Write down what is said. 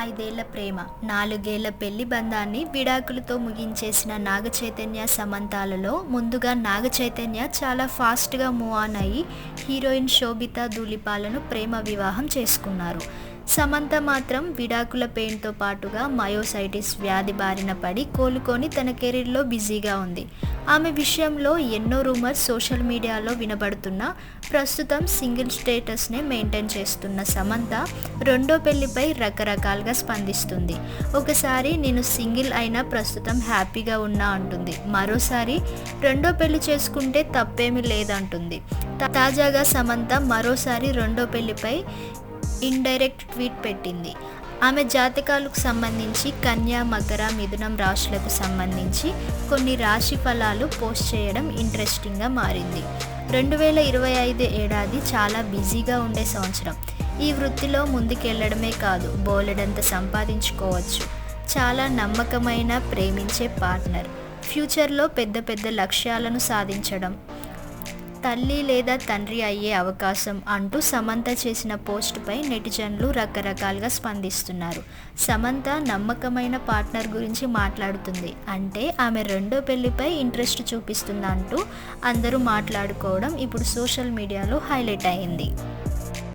ఐదేళ్ళ ప్రేమ నాలుగేళ్ళ పెళ్ళి బంధాన్ని విడాకులతో ముగించేసిన నాగ చైతన్య సమంతాలలో ముందుగా నాగ చైతన్య చాలా ఫాస్ట్గా మూవ్ ఆన్ అయ్యి హీరోయిన్ శోభిత ధూళిపాలను ప్రేమ వివాహం చేసుకున్నారు. సమంత మాత్రం విడాకుల పెయిన్తో పాటుగా మయోసైటిస్ వ్యాధి బారిన పడి కోలుకొని తన కెరీర్లో బిజీగా ఉంది. ఆమె విషయంలో ఎన్నో రూమర్స్ సోషల్ మీడియాలో వినబడుతున్నా ప్రస్తుతం సింగిల్ స్టేటస్నే మెయింటైన్ చేస్తున్న సమంత రెండో పెళ్ళిపై రకరకాలుగా స్పందిస్తుంది. ఒకసారి నేను సింగిల్ అయినా ప్రస్తుతం హ్యాపీగా ఉన్నా అంటుంది. మరోసారి రెండో పెళ్ళి చేసుకుంటే తప్పేమీ లేదంటుంది. తాజాగా సమంత మరోసారి రెండో పెళ్ళిపై ఇండైరెక్ట్ ట్వీట్ పెట్టింది. ఆమె జాతకాలకు సంబంధించి కన్యా మకర మిథునం రాశులకు సంబంధించి కొన్ని రాశి ఫలాలు పోస్ట్ చేయడం ఇంట్రెస్టింగ్గా మారింది. రెండు వేల ఇరవై ఐదు ఏడాది చాలా బిజీగా ఉండే సంవత్సరం. ఈ వృత్తిలో ముందుకెళ్ళడమే కాదు బోలెడంత సంపాదించుకోవచ్చు. చాలా నమ్మకమైన ప్రేమించే పార్ట్నర్. ఫ్యూచర్లో పెద్ద పెద్ద లక్ష్యాలను సాధించడం తల్లి లేదా తండ్రి అయ్యే అవకాశం అంటూ సమంత చేసిన పోస్టుపై నెటిజన్లు రకరకాలుగా స్పందిస్తున్నారు. సమంత నమ్మకమైన పార్ట్నర్ గురించి మాట్లాడుతుంది. అంటే ఆమె రెండో పెళ్ళిపై ఇంట్రెస్ట్ చూపిస్తుందంటూ అందరూ మాట్లాడుకోవడం ఇప్పుడు సోషల్ మీడియాలో హైలైట్ అయింది.